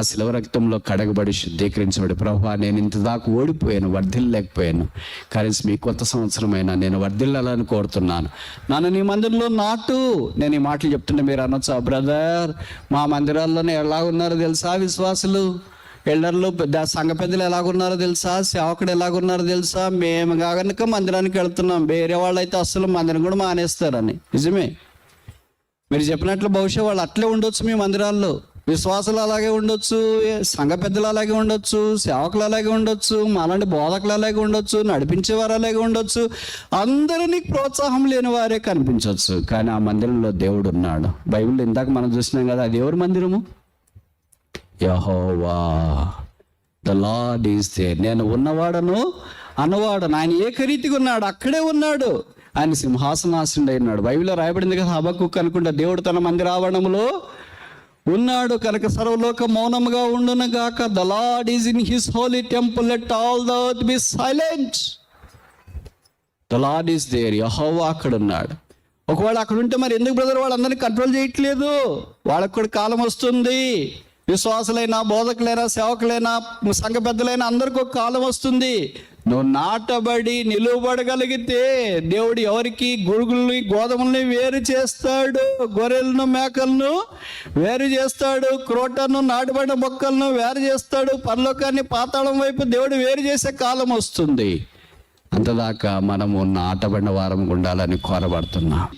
ఆ శిలవ రక్తంలో కడగబడి శుద్ధీకరించబడి ప్రభా నేను ఇంత దాకా ఓడిపోయాను వర్ధిల్లలేకపోయాను. కానీ మీ కొత్త సంవత్సరమైనా నేను వర్ధిల్లాలని కోరుతున్నాను. నన్ను నీ మందిరంలో నాటు. నేను ఈ మాటలు చెప్తుంటే మీరు అనొచ్చు బ్రదర్ మా మందిరాల్లోనే ఎలా ఉన్నారో తెలుసా విశ్వాసులు? ఎల్డర్లు పెద్ద సంఘ పెద్దలు ఎలాగున్నారో తెలుసా? సేవకుడు ఎలాగున్నారో తెలుసా? మేము కాగనక మందిరానికి వెళ్తున్నాం వేరే వాళ్ళు అయితే అసలు మందిరం కూడా మానేస్తారని. నిజమే. మీరు చెప్పినట్లు బహుశా వాళ్ళు అట్లే ఉండొచ్చు మీ మందిరాల్లో. విశ్వాసులు అలాగే ఉండొచ్చు సంఘ పెద్దలు అలాగే ఉండొచ్చు సేవకులు అలాగే ఉండొచ్చు మాలాంటి బోధకులు అలాగే ఉండొచ్చు నడిపించేవారు అలాగే ఉండొచ్చు. అందరూ నీకు ప్రోత్సాహం లేని వారే కనిపించవచ్చు కానీ ఆ మందిరంలో దేవుడు ఉన్నాడు. బైబిల్ ఇందాక మనం చూసినాం కదా అది ఎవరి మందిరము? యహోవా. ద లాడ్ ఈస్ దేర్ నేను ఉన్నవాడను అన్నవాడను ఆయన ఏకరీతిగా ఉన్నాడు అక్కడే ఉన్నాడు. ఆయన సింహాసనాసుండై అయినాడు బైబిల్లో రాయబడింది కదా హబక్కు అనుకుంటా దేవుడు తన మందిరావరణంలో ఆవరణములో ఉన్నాడు కనుక సర్వలోక మౌనముగా ఉండును గాక. The lord is in his holy temple let all the earth be silent the lord is there యహోవా అక్కడ ఉన్నాడు. ఒకవేళ అక్కడ ఉంటే మరి ఎందుకు బ్రదర్ వాళ్ళందరినీ కంట్రోల్ చేయట్లేదు? వాళ్ళకు కూడా కాలం వస్తుంది. విశ్వాసులైనా బోధకులైనా సేవకులైనా సంఘ పెద్దలైనా అందరికి ఒక కాలం వస్తుంది. నువ్వు నాటబడి నిలువబడగలిగితే దేవుడు ఎవరికి గురుగుల్ని గోధుమల్ని వేరు చేస్తాడు. గొర్రెలను మేకలను వేరు చేస్తాడు. క్రోటను నాటబడిన మొక్కలను వేరు చేస్తాడు. పరలోకాన్ని పాతాళం వైపు దేవుడు వేరు చేసే కాలం వస్తుంది. అంతదాకా మనము నాటబడిన వారం ఉండాలని కోరబడుతున్నాం.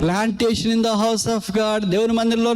Plantation in the house of god దేవుని మందిరంలో